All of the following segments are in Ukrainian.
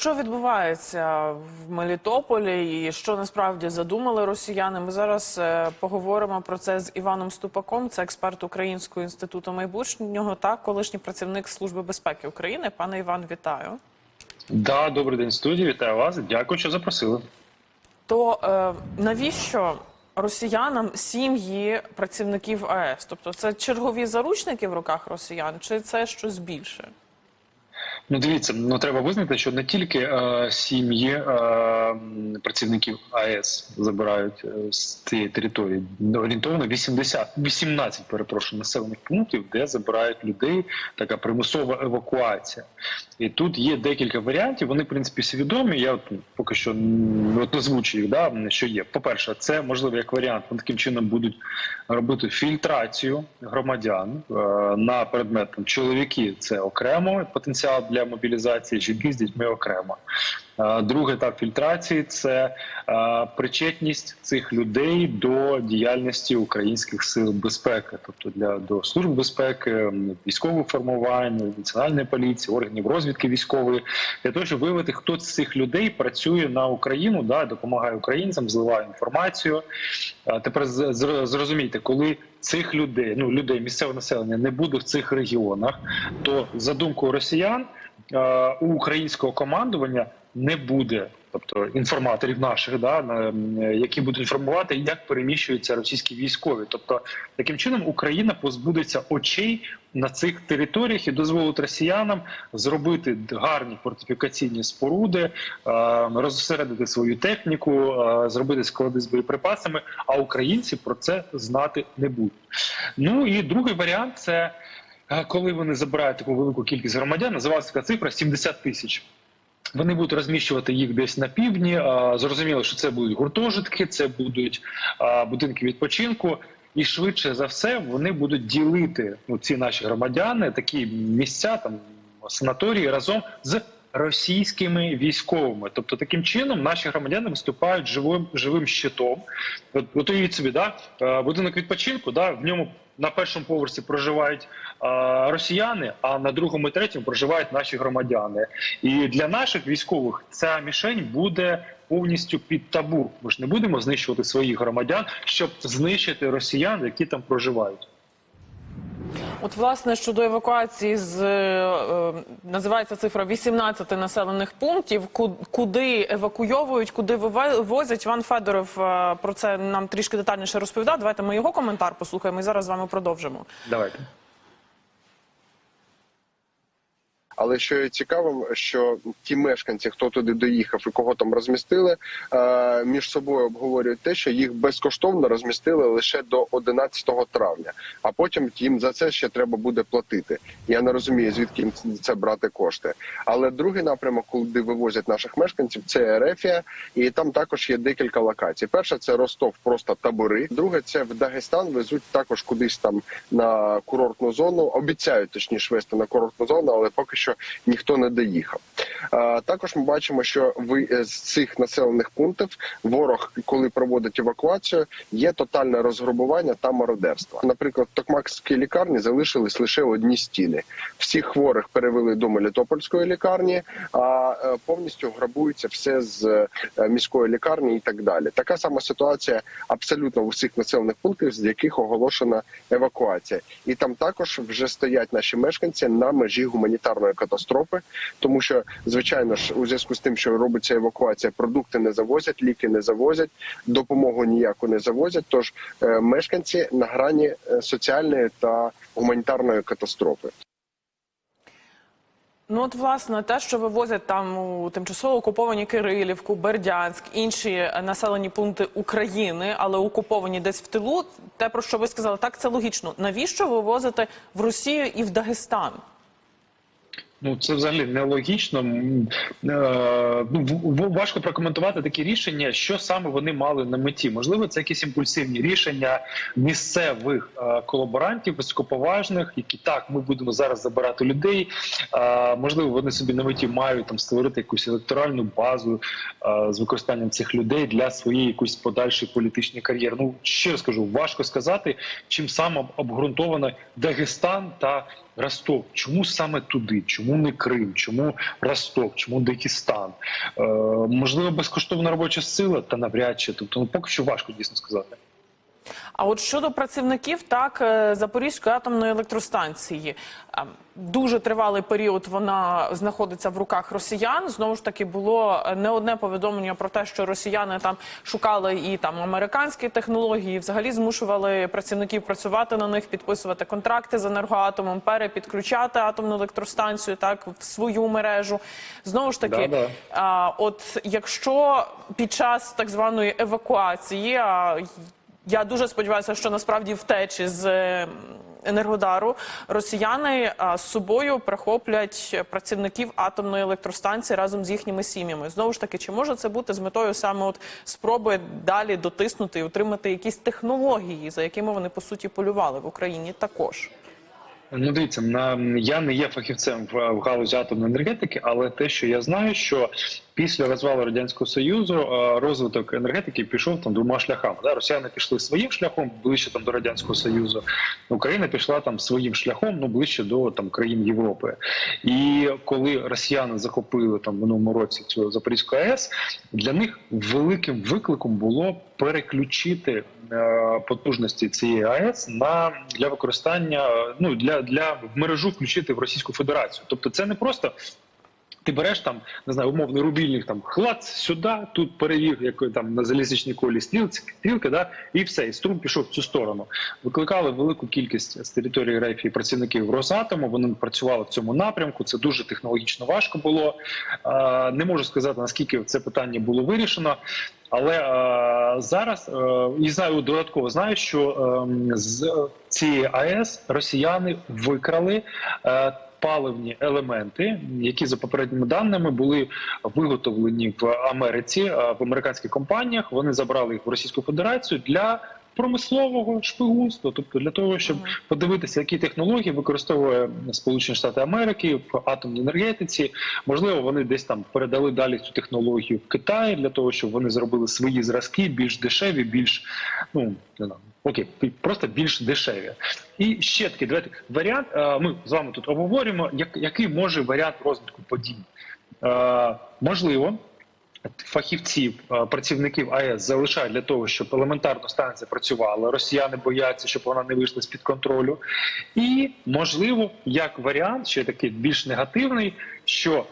Що відбувається в Мелітополі і що насправді задумали росіяни? Ми зараз е, поговоримо про це з Іваном Ступаком. Це експерт Українського інституту майбутнього та колишній працівник Служби безпеки України. Пане Іван, вітаю. Да, добрий день, студії. Вітаю вас. Дякую, що запросили. То е, навіщо росіянам сім'ї працівників АЕС? Тобто це чергові заручники в руках росіян, чи це щось більше? Ну, дивіться, ну треба визнати, що не тільки е, сім'ї е, працівників АЕС забирають е, з цієї території. Орієнтовно 80, 18, перепрошую, населених пунктів, де забирають людей. Така примусова евакуація. І тут є декілька варіантів. Вони в принципі всі відомі. Я от поки що от озвучу їх, да, що є. По перше, це можливо як варіант. Вони таким чином будуть робити фільтрацію громадян е, на предмет там, чоловіки. Це окремо потенціал для мобілізації, жінки з дітьми окремо. Е, Другий етап фільтрації це е, причетність цих людей до діяльності українських сил безпеки, тобто для до служб безпеки, військових формувань, національної поліції, органів розвідки військової, для того, щоб виявити, хто з цих людей працює на Україну, да, допомагає українцям, зливає інформацію. Тепер з- зр- зрозумійте, коли цих людей, ну людей місцевого населення не буде в цих регіонах, то за думкою росіян е, у українського командування не буде. Тобто інформаторів наших, да, які будуть інформувати, як переміщуються російські військові. Тобто, таким чином Україна позбудеться очей на цих територіях і дозволить росіянам зробити гарні фортифікаційні споруди, е, розсередити свою техніку, е, зробити склади з боєприпасами. А українці про це знати не будуть. Ну і другий варіант це е, коли вони забирають таку велику кількість громадян, називається така цифра 70 тисяч. Вони будуть розміщувати їх десь на півдні. Зрозуміло, що це будуть гуртожитки, це будуть будинки відпочинку. І швидше за все вони будуть ділити ну, ці наші громадяни, такі місця, там санаторії разом з російськими військовими. Тобто, таким чином наші громадяни виступають живим живим щитом. От, от уявіть собі, да, е, будинок відпочинку, да, в ньому на першому поверсі проживають е, росіяни, а на другому і третьому проживають наші громадяни. І для наших військових ця мішень буде повністю під табур. Ми ж не будемо знищувати своїх громадян, щоб знищити росіян, які там проживають. От, власне, щодо евакуації з е, називається цифра 18 населених пунктів. ку- Куди евакуйовують, куди вивозять. Іван Федоров е, про це нам трішки детальніше розповідав. Давайте ми його коментар послухаємо і зараз з вами продовжимо. Давайте. Але що є цікавим, що ті мешканці, хто туди доїхав і кого там розмістили, е, між собою обговорюють те, що їх безкоштовно розмістили лише до 11 травня, а потім їм за це ще треба буде платити. Я не розумію, звідки їм це брати кошти. Але другий напрямок, куди вивозять наших мешканців, це Ерефія, і там також є декілька локацій. Перша це Ростов, просто табори. Друге, це в Дагестан везуть також кудись там на курортну зону. Обіцяють точніше вести на курортну зону, але поки що ніхто не доїхав. Також ми бачимо, що ви е, з цих населених пунктів ворог, коли проводить евакуацію, є тотальне розграбування та мародерство. Наприклад, в Токмакській лікарні залишились лише одні стіни. Всіх хворих перевели до Мелітопольської лікарні, а е, повністю грабується все з е, міської лікарні і так далі. Така сама ситуація абсолютно в усіх населених пунктах, з яких оголошена евакуація, і там також вже стоять наші мешканці на межі гуманітарної катастрофи, тому що звичайно ж у зв'язку з тим, що робиться евакуація, продукти не завозять, ліки не завозять, допомогу ніяку не завозять. Тож е, мешканці на грані е, соціальної та гуманітарної катастрофи. Ну от власне те, що вивозять там у тимчасово окуповані Кирилівку, Бердянськ, інші е, населені пункти України, але окуповані десь в тилу. Те про що ви сказали, так це логічно. Навіщо вивозити в Росію і в Дагестан? Ну це взагалі нелогічно. Е, Ну важко прокоментувати такі рішення, що саме вони мали на меті. Можливо, це якісь імпульсивні рішення місцевих е, колаборантів, високоповажних, які так ми будемо зараз забирати людей. Можливо, вони собі на меті мають там створити якусь електоральну базу е, з використанням цих людей для своєї якоїсь подальшої політичної кар'єри. Ну ще раз кажу, важко сказати, чим саме обґрунтовано Дагестан та Ростов. Чому саме туди? Чому чому не Крим, чому Ростов, чому Дагестан? Е, можливо, безкоштовна робоча сила, та навряд чи. Тобто, ну поки що важко дійсно сказати. А от щодо працівників, так е, Запорізької атомної електростанції е, дуже тривалий період вона знаходиться в руках росіян. Знову ж таки, було е, не одне повідомлення про те, що росіяни там шукали і там американські технології, і взагалі змушували працівників працювати на них, підписувати контракти з енергоатомом, перепідключати атомну електростанцію так в свою мережу. Знову ж таки, Да-да. а, от якщо під час так званої евакуації, а я дуже сподіваюся, що насправді втечі з е, енергодару росіяни з собою прихоплять працівників атомної електростанції разом з їхніми сім'ями. Знову ж таки, чи може це бути з метою саме от спроби далі дотиснути і отримати якісь технології, за якими вони по суті полювали в Україні також? Ну, дивіться, на я не є фахівцем в галузі атомної енергетики, але те, що я знаю, що після розвалу радянського союзу е, розвиток енергетики пішов там двома шляхами. Да? Росіяни пішли своїм шляхом ближче там до радянського союзу. Україна пішла там своїм шляхом, ну ближче до там країн Європи. І коли росіяни захопили там в минулому році цю Запорізьку АЕС, для них великим викликом було переключити е, потужності цієї АЕС на для використання ну для, для мережу включити в Російську Федерацію. Тобто, це не просто. Ти береш там, не знаю, умовний рубільник, там хлац сюди, тут перевів, як там на залізничній колі стрілки, да, і все, і струм пішов в цю сторону. Викликали велику кількість з території РФ і працівників Росатому. Вони працювали в цьому напрямку. Це дуже технологічно важко було. Е, не можу сказати наскільки це питання було вирішено. Але е, зараз е, і знаю додатково знаю, що е, з цієї АЕС росіяни викрали е, паливні елементи, які за попередніми даними були виготовлені в Америці в американських компаніях. Вони забрали їх в Російську Федерацію для промислового шпигунства, тобто для того, щоб подивитися, які технології використовує Сполучені Штати Америки в атомній енергетиці. Можливо, вони десь там передали далі цю технологію в Китай для того, щоб вони зробили свої зразки більш дешеві, більш ну не знаю, окей, просто більш дешеві. І ще такий давайте варіант. е, Ми з вами тут обговорюємо, як, який може варіант розвитку подій. Е, Можливо, фахівців, е, працівників АЕС залишають для того, щоб елементарно станція працювала. Росіяни бояться, щоб вона не вийшла з під контролю. І можливо, як варіант, ще такий більш негативний, що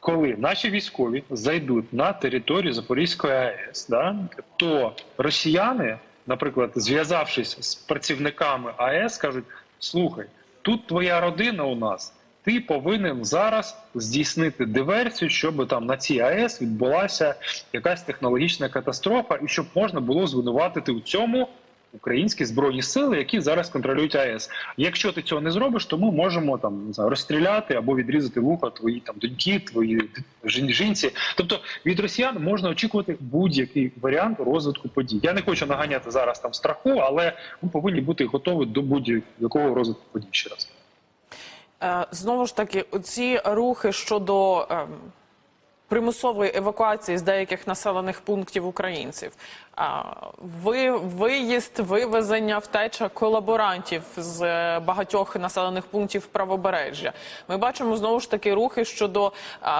коли наші військові зайдуть на територію Запорізької АЕС, да, то росіяни, наприклад, зв'язавшись з працівниками АЕС, кажуть: слухай, тут твоя родина у нас. Ти повинен зараз здійснити диверсію, щоб там на цій АЕС відбулася якась технологічна катастрофа, і щоб можна було звинуватити у цьому українські збройні сили, які зараз контролюють АЕС. Якщо ти цього не зробиш, то ми можемо там не розстріляти або відрізати вуха твої там доньки, твої жінці. Тобто від росіян можна очікувати будь-який варіант розвитку подій. Я не хочу наганяти зараз там страху, але ми повинні бути готові до будь-якого розвитку подій ще раз. Е, Знову ж таки, ці рухи щодо ем, примусової евакуації з деяких населених пунктів українців, ви, виїзд, вивезення, втеча колаборантів з е, багатьох населених пунктів правобережжя. Ми бачимо знову ж таки рухи щодо,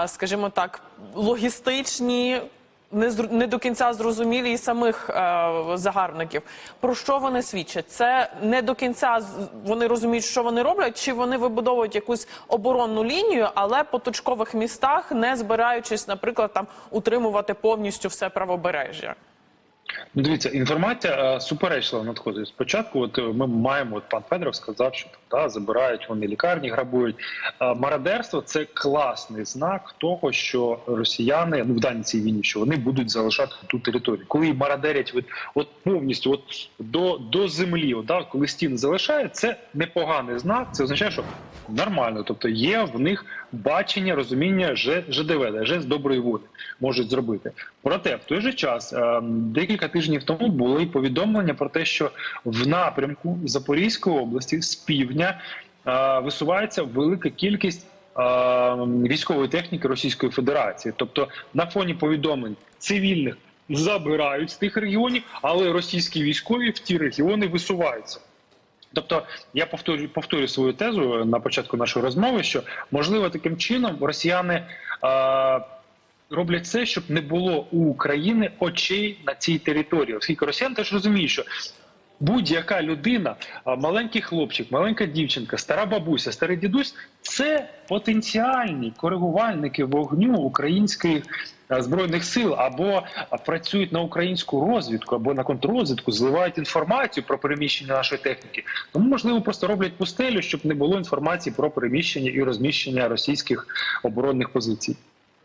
скажімо так, логістичні. Не не до кінця зрозумілі і самих е, загарбників. Про що вони свідчать? Це не до кінця вони розуміють, що вони роблять, чи вони вибудовують якусь оборонну лінію, але по точкових містах, не збираючись, наприклад, там утримувати повністю все правобережжя. Ну, дивіться, інформація е, суперечлива надходить. Спочатку, от е, ми маємо, от пан Федоров сказав, що да, забирають вони лікарні, грабують. Е, Мародерство це класний знак того, що росіяни ну в даній цій війні, що вони будуть залишати ту територію. Коли мародерять от, от повністю, от до, до землі, от, да, коли стіни залишають, це непоганий знак. Це означає, що нормально, тобто є в них бачення, розуміння ЖДВ, жест доброї волі можуть зробити. Проте в той же час е, декілька тижнів тому були повідомлення про те, що в напрямку Запорізької області з півдня е, висувається велика кількість е, військової техніки Російської Федерації. Тобто, на фоні повідомлень цивільних забирають з тих регіонів, але російські військові в ті регіони висуваються. Тобто я повторю, повторю свою тезу на початку нашої розмови, що можливо таким чином росіяни. Е, Роблять все, щоб не було у України очей на цій території, оскільки росіяни теж розуміють, що будь-яка людина, маленький хлопчик, маленька дівчинка, стара бабуся, старий дідусь це потенціальні коригувальники вогню українських збройних сил або працюють на українську розвідку, або на контррозвідку, зливають інформацію про переміщення нашої техніки. Тому можливо просто роблять пустелю, щоб не було інформації про переміщення і розміщення російських оборонних позицій.